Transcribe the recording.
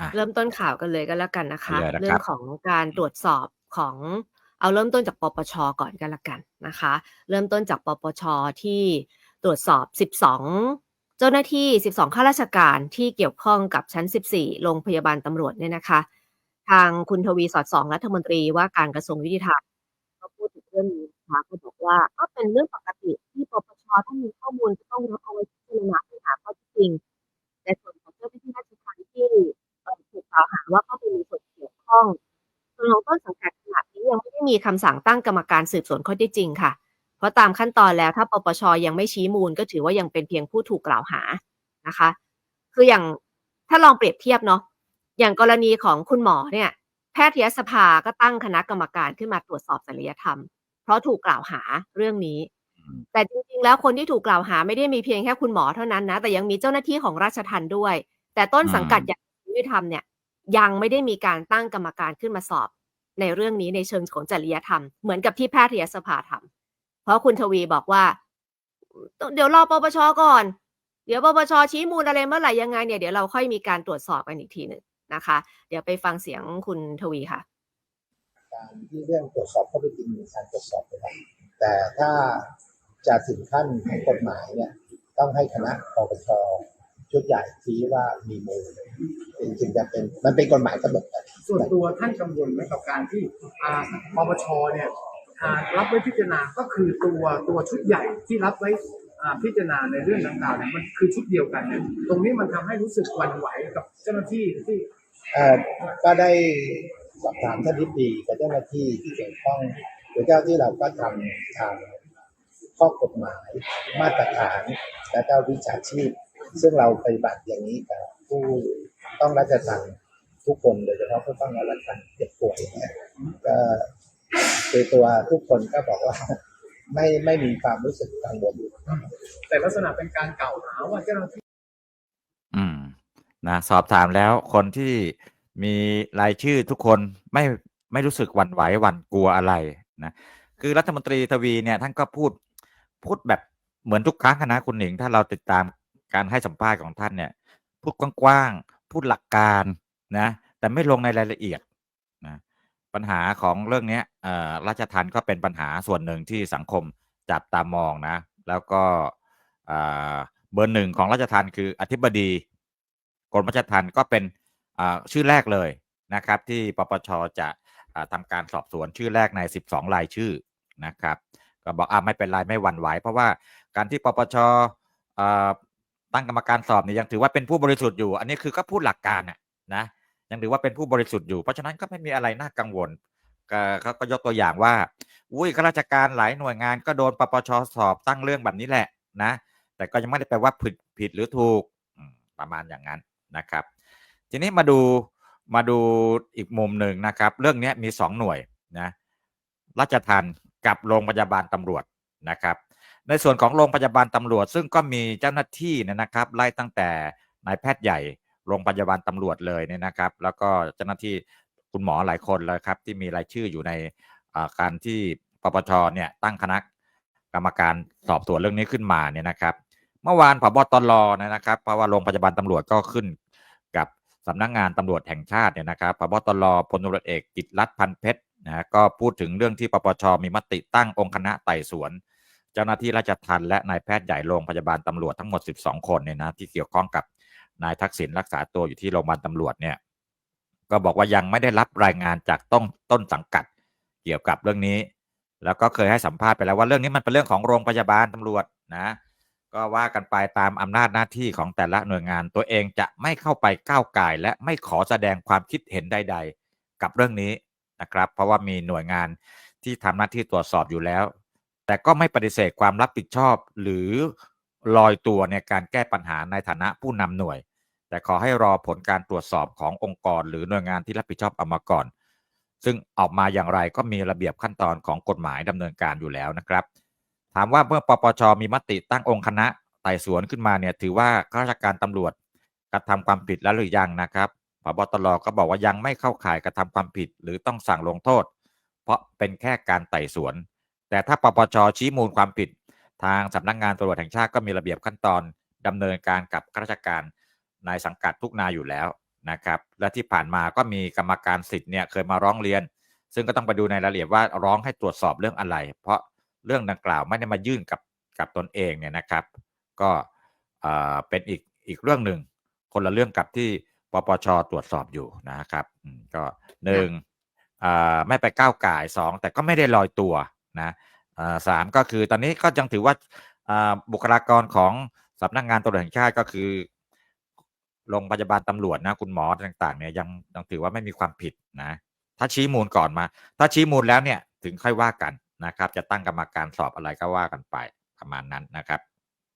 อะเริ่มต้นข่าวกันเลยก็แล้วกันนะคะ เลยนะเรื่คอรังบ ของการตรวจสอบของเอาเริ่มต้นจากปปชก่อนก็แล้วกันนะคะ เริ่มต้นจากปปชที่ตรวจสอบ 12 เจ้าหน้าที่ 12 ข้าราชการที่เกี่ยวข้องกับชั้น 14 โรงพยาบาลตำรวจเนี่ยนะคะ ทางคุณทวีสอดส่องรัฐมนตรีว่าการกระทรวงยุติธรรมก็พูดถึงเรื่องนี้นะคะก็บอกว่าก็เป็นเรื่องปกติที่ปปชถ้ามีข้อมูลจะต้องรับเอาไว้พิจารณาเพื่อหาข้อเท็จจริงในส่วน ล่าวหาว่าเข้าไปมีส่วนเกี่ยวข้องส่วนของต้นสังกัดขณะนี้ยังไม่ได้มีคำสั่งตั้งกรรมการสืบสวนข้อเท็จจริงค่ะ เพราะตามขั้นตอนแล้วถ้าปปชยังไม่ชี้มูล ก็ถือว่ายังเป็นเพียงผู้ถูกกล่าวหานะคะ คืออย่างถ้าลองเปรียบเทียบเนาะอย่างกรณีของคุณหมอเนี่ย แพทยสภาก็ตั้งคณะกรรมการขึ้นมาตรวจสอบจริยธรรม เพราะถูกกล่าวหาเรื่องนี้ แต่จริงๆ แล้วคนที่ถูกกล่าวหาไม่ได้มีเพียงแค่คุณหมอเท่านั้นนะ แต่ยังมีเจ้าหน้าที่ของราชทัณฑ์ด้วย แต่ต้นสังกัดอืมอย่างยุติธรรมเนี่ย ยังไม่ได้มีการตั้งกรรมการขึ้นมาสอบ ในเรื่องนี้ในเชิงของจริยธรรม เหมือนกับที่แพทยสภาทำเพราะคุณทวีบอกว่า เดี๋ยวรอปปชก่อน เดี๋ยวปปชชี้มูลอะไรเมื่อไหร่ยังไงเนี่ยเดี๋ยวเราค่อยมีการตรวจสอบกันอีกทีหนึ่งนะคะ เดี๋ยวไปฟังเสียงคุณทวีค่ะ การที่เรื่องตรวจสอบข้อเท็จจริงมีการตรวจสอบไปแล้วแต่ถ้าจะถึงขั้นของกฎหมายเนี่ยต้องให้คณะปปช ชุดใหญ่ชี้ว่ามีมูลจึงจะเป็นมันเป็นกฎหมายกำหนดส่วนตัวท่านกังวลไหมกับการที่อ่าปปชเนี่ยอ่ารับไว้พิจารณาก็คือตัวตัวชุดใหญ่ที่รับไว้อ่าพิจารณาในเรื่องดังกล่าวเนี่ยมันคือชุดเดียวกันเนี่ยตรงนี้มันทำให้รู้สึกหวั่นไหวกับเจ้าหน้าที่ที่เอ่อก็ได้สอบถามท่านทิบดีกับเจ้าหน้าที่ที่เกี่ยวข้องหรือเจ้าที่เราก็ทำทางข้อกฎหมายมาตรฐานและก็วิชาชีพ ซึ่งเราปฏิบัติอย่างนี้กับผู้ต้องราชทัณฑ์ทุกคนโดยเฉพาะผู้ต้องราชทัณฑ์เจ็บป่วยเนี่ยก็คือตัวทุกคนก็บอกว่าไม่ไม่มีความรู้สึกกังวลแต่ลักษณะเป็นการเก่าหาว่าเจ้าหน้าที่อืมนะสอบถามแล้วคนที่มีรายชื่อทุกคนไม่ไม่รู้สึกหวั่นไหวหวั่นกลัวอะไรนะคือรัฐมนตรีทวีเนี่ยท่านก็พูดพูดแบบเหมือนทุกครั้งนะคุณหนิง ถ้าเราติดตาม การให้สัมภาษณ์ของท่านเนี่ยพูดกว้างๆพูดหลักการนะแต่ไม่ลงในรายละเอียดนะปัญหาของเรื่องนี้ราชทันก็เป็นปัญหาส่วนหนึ่งที่สังคมจับตามองนะ แล้วก็เบอร์หนึ่งของราชทันคืออธิบดีกรมราชทันก็เป็นชื่อแรกเลยนะครับ ที่ปปชจะอ่าทำการสอบสวนชื่อแรกใน 12 รายชื่อนะครับ ก็บอกอ่าไม่เป็นไรไม่หวั่นไหวเพราะว่าการที่ปปช ตั้งกรรมการสอบเนี่ยยังถือว่าเป็นผู้บริสุทธิ์อยู่ อันนี้คือก็พูดหลักการนะนะยังถือว่าเป็นผู้บริสุทธิ์อยู่เพราะฉะนั้นก็ไม่มีอะไรน่ากังวลเขาก็ยกตัวอย่างว่า อุ้ยข้าราชการหลายหน่วยงานก็โดนปปชสอบตั้งเรื่องแบบนี้แหละนะ แต่ก็ยังไม่ได้แปลว่าผิดผิดหรือถูกประมาณอย่างนั้นนะครับ ทีนี้มาดูมาดูอีกมุมหนึ่งนะครับ เรื่องนี้มีสองหน่วยนะราชทันกับโรงพยาบาลตำรวจนะครับ ในส่วนของโรงพยาบาลตำรวจ ซึ่งก็มีเจ้าหน้าที่เนยนะครับ ไล่ตั้งแต่นายแพทย์ใหญ่โรงพยาบาลตำรวจเลยเนี่ยนะครับ แล้วก็เจ้าหน้าที่คุณหมอหลายคนเลยครับ ที่มีรายชื่ออยู่ในการที่ปปชเนี่ยตั้งคณะกรรมการสอบสวนเรื่องนี้ขึ้นมาเนี่ยนะครับ เมื่อวานผบตรนะครับเพราะว่าโรงพยาบาลตำรวจก็ขึ้นกับสำนักงานตำรวจแห่งชาติเนี่ยนะครับผบตรพลตำรวจเอกกิตรัตน์พันเพชรนะฮะก็พูดถึงเรื่องที่ปปชมีมติตั้งองค์คณะไต่สวน เจ้าหน้าที่ราชทัณฑ์และนายแพทย์ใหญ่โรงพยาบาลตำรวจทั้งหมด 12 คนเนี่ยนะที่เกี่ยวข้องกับนายทักษิณรักษาตัวอยู่ที่โรงพยาบาลตำรวจเนี่ยก็บอกว่ายังไม่ได้รับรายงานจากต้นต้นสังกัดเกี่ยวกับเรื่องนี้ แล้วก็เคยให้สัมภาษณ์ไปแล้วว่าเรื่องนี้มันเป็นเรื่องของโรงพยาบาลตำรวจนะก็ว่ากันไปตามอำนาจหน้าที่ของแต่ละหน่วยงานตัวเองจะไม่เข้าไปก้าวไก่และไม่ขอแสดงความคิดเห็นใด ๆ กับเรื่องนี้นะครับ เพราะว่ามีหน่วยงานที่ทำหน้าที่ตรวจสอบอยู่แล้ว แต่ก็ไม่ปฏิเสธความรับผิดชอบ หรือลอยตัวในการแก้ปัญหาในฐานะผู้นำหน่วย แต่ขอให้รอผลการตรวจสอบขององค์กร หรือหน่วยงานที่รับผิดชอบเอามาก่อน ซึ่งออกมาอย่างไรก็มีระเบียบขั้นตอนของกฎหมายดำเนินการอยู่แล้วนะครับ ถามว่าเมื่อปปชมีมติตั้งองค์คณะไต่สวนขึ้นมาเนี่ยถือว่าข้าราชการตำรวจกระทำความผิดแล้วหรือยังนะครับพบตรก็บอกว่ายังไม่เข้าข่ายกระทำความผิดหรือต้องสั่งลงโทษ เพราะเป็นแค่การไต่สวน แต่ถ้าปปชชี้มูลความผิด ทางสำนักงานตำรวจแห่งชาติก็มีระเบียบขั้นตอนดำเนินการกับข้าราชการในสังกัดทุกนายอยู่แล้วนะครับ และที่ผ่านมาก็มีกรรมการสิทธิ์เนี่ยเคยมาร้องเรียน ซึ่งก็ต้องไปดูในรายละเอียดว่าร้องให้ตรวจสอบเรื่องอะไร เพราะเรื่องดังกล่าวไม่ได้มายื่นกับกับตนเองเนี่ยนะครับ ก็เอ่อเป็นอีกอีกเรื่องหนึ่งคนละเรื่องกับที่ปปชตรวจสอบอยู่นะครับก็หนึ่งอ่าไม่ไปก้าวไก่สองแต่ก็ไม่ได้ลอยตัว นะสามก็คือตอนนี้ก็ยังถือว่าบุคลากรของสำนักงานตำรวจแห่งชาติก็คือโรงพยาบาลตำรวจนะคุณหมอต่างๆเนี่ยยังยังถือว่าไม่มีความผิดนะถ้าชี้มูลก่อนมา ถ้าชี้มูลแล้วเนี่ยถึงค่อยว่ากันนะครับ จะตั้งกรรมการสอบอะไรก็ว่ากันไปประมาณนั้นนะครับ